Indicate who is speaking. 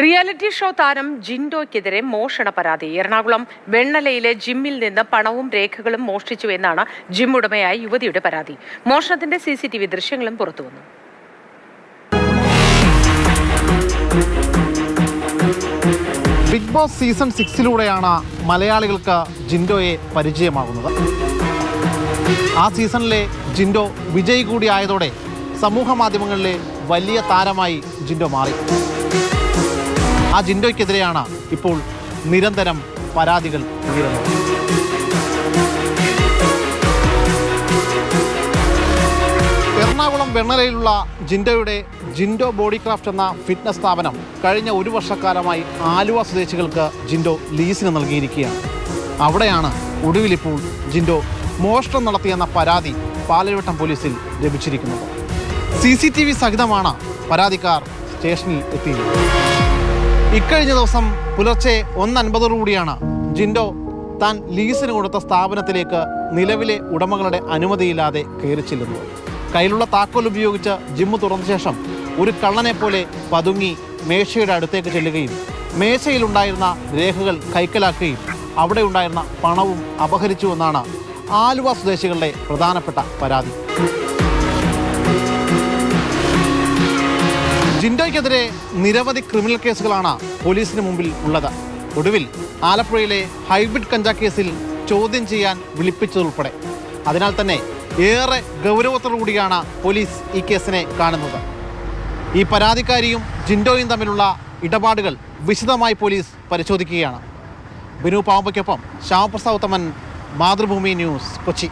Speaker 1: Reality show താരം ജിൻഡോയ്ക്കെതിരെ മോഷണ പരാതി. എറണാകുളം വെണ്ണലയിലെ ജിമ്മിൽ നിന്ന് പണവും രേഖകളും മോഷ്ടിച്ചു എന്നാണ് ജിം ഉടമയായ യുവതിയുടെ പരാതി. മോഷണത്തിന്റെ സി സി ടി വി ദൃശ്യങ്ങളും പുറത്തുവന്നു
Speaker 2: ബിഗ് ബോസ് സീസൺ സിക്സിലൂടെയാണ് മലയാളികൾക്ക് ജിൻഡോയെ പരിചയമാകുന്നത്. ആ സീസണിലെ ജിൻഡോ വിജയ് കൂടിയായതോടെ സമൂഹ മാധ്യമങ്ങളിലെ വലിയ താരമായി ജിൻഡോ മാറി. ആ ജിൻഡോയ്ക്കെതിരെയാണ് ഇപ്പോൾ നിരന്തരം പരാതികൾ ഉയരുന്നത്. എറണാകുളം വെണ്ണലയിലുള്ള ജിൻഡോയുടെ ജിൻഡോ ബോഡി ക്രാഫ്റ്റ് എന്ന ഫിറ്റ്നസ് സ്ഥാപനം കഴിഞ്ഞ ഒരു വർഷക്കാലമായി ആലുവ സ്വദേശികൾക്ക് ജിൻഡോ ലീസിന് നൽകിയിരിക്കുകയാണ്. അവിടെയാണ് ഒടുവിലിപ്പോൾ ജിൻഡോ മോഷണം നടത്തിയെന്ന പരാതി പാലരുവട്ടം പോലീസിൽ ലഭിച്ചിരിക്കുന്നത്. സി സി ടി വി സഹിതമാണ് പരാതിക്കാർ സ്റ്റേഷനിൽ എത്തിയത് ഇക്കഴിഞ്ഞ ദിവസം പുലർച്ചെ ഒന്നൻപതോടു കൂടിയാണ് ജിൻഡോ താൻ ലീസിന് കൊടുത്ത സ്ഥാപനത്തിലേക്ക് നിലവിലെ ഉടമകളുടെ അനുമതിയില്ലാതെ കയറി ചെല്ലുന്നത്. കയ്യിലുള്ള താക്കോൽ ഉപയോഗിച്ച് ജിമ്മ് തുറന്ന ശേഷം ഒരു കള്ളനെ പോലെ പതുങ്ങി മേശയുടെ അടുത്തേക്ക് ചെല്ലുകയും മേശയിലുണ്ടായിരുന്ന രേഖകൾ കൈക്കലാക്കുകയും അവിടെ ഉണ്ടായിരുന്ന പണവും അപഹരിച്ചുവെന്നാണ് ആലുവ സ്വദേശികളുടെ പ്രധാനപ്പെട്ട പരാതി. ജിൻഡോയ്ക്കെതിരെ നിരവധി ക്രിമിനൽ കേസുകളാണ് പോലീസിന് മുമ്പിൽ ഉള്ളത്. ഒടുവിൽ ആലപ്പുഴയിലെ ഹൈബ്രിഡ് കഞ്ചാ കേസിൽ ചോദ്യം ചെയ്യാൻ വിളിപ്പിച്ചതുൾപ്പെടെ. അതിനാൽ തന്നെ ഏറെ ഗൗരവത്തോടു കൂടിയാണ് പോലീസ് ഈ കേസിനെ കാണുന്നത്. ഈ പരാതിക്കാരിയും ജിൻഡോയും തമ്മിലുള്ള ഇടപാടുകൾ വിശദമായി പോലീസ് പരിശോധിക്കുകയാണ്. ബിനു പാമ്പയ്ക്കൊപ്പം ശ്യാമപ്രസാദ് ഉത്തമൻ മാതൃഭൂമി ന്യൂസ് കൊച്ചി.